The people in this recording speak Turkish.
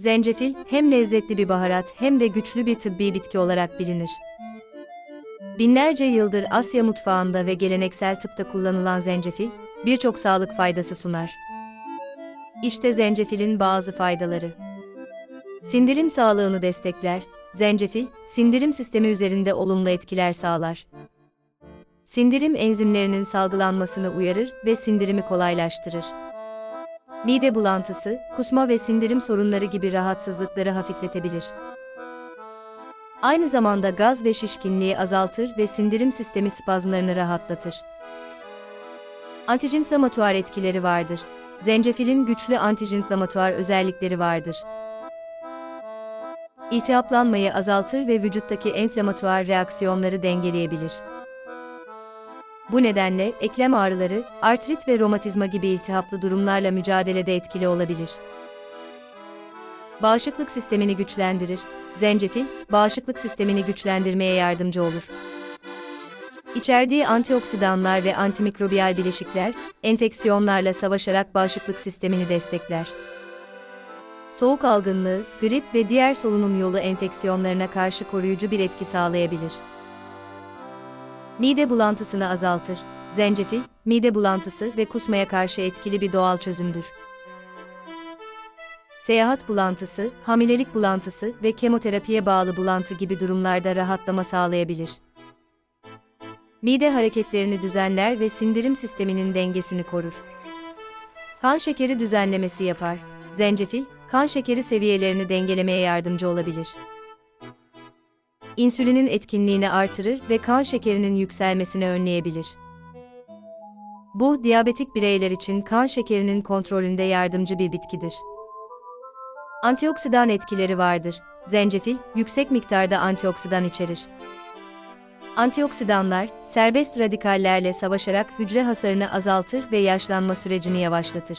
Zencefil, hem lezzetli bir baharat hem de güçlü bir tıbbi bitki olarak bilinir. Binlerce yıldır Asya mutfağında ve geleneksel tıpta kullanılan zencefil, birçok sağlık faydası sunar. İşte zencefilin bazı faydaları. Sindirim sağlığını destekler, zencefil, sindirim sistemi üzerinde olumlu etkiler sağlar. Sindirim enzimlerinin salgılanmasını uyarır ve sindirimi kolaylaştırır. Mide bulantısı, kusma ve sindirim sorunları gibi rahatsızlıkları hafifletebilir. Aynı zamanda gaz ve şişkinliği azaltır ve sindirim sistemi spazmlarını rahatlatır. Antijinflamatuar etkileri vardır. Zencefilin güçlü antijinflamatuar özellikleri vardır. İltihaplanmayı azaltır ve vücuttaki enflamatuar reaksiyonları dengeleyebilir. Bu nedenle eklem ağrıları, artrit ve romatizma gibi iltihaplı durumlarla mücadelede etkili olabilir. Bağışıklık sistemini güçlendirir. Zencefil, bağışıklık sistemini güçlendirmeye yardımcı olur. İçerdiği antioksidanlar ve antimikrobiyal bileşikler, enfeksiyonlarla savaşarak bağışıklık sistemini destekler. Soğuk algınlığı, grip ve diğer solunum yolu enfeksiyonlarına karşı koruyucu bir etki sağlayabilir. Mide bulantısını azaltır. Zencefil, mide bulantısı ve kusmaya karşı etkili bir doğal çözümdür. Seyahat bulantısı, hamilelik bulantısı ve kemoterapiye bağlı bulantı gibi durumlarda rahatlama sağlayabilir. Mide hareketlerini düzenler ve sindirim sisteminin dengesini korur. Kan şekeri düzenlemesi yapar. Zencefil, kan şekeri seviyelerini dengelemeye yardımcı olabilir. İnsülinin etkinliğini artırır ve kan şekerinin yükselmesini önleyebilir. Bu, diyabetik bireyler için kan şekerinin kontrolünde yardımcı bir bitkidir. Antioksidan etkileri vardır. Zencefil, yüksek miktarda antioksidan içerir. Antioksidanlar, serbest radikallerle savaşarak hücre hasarını azaltır ve yaşlanma sürecini yavaşlatır.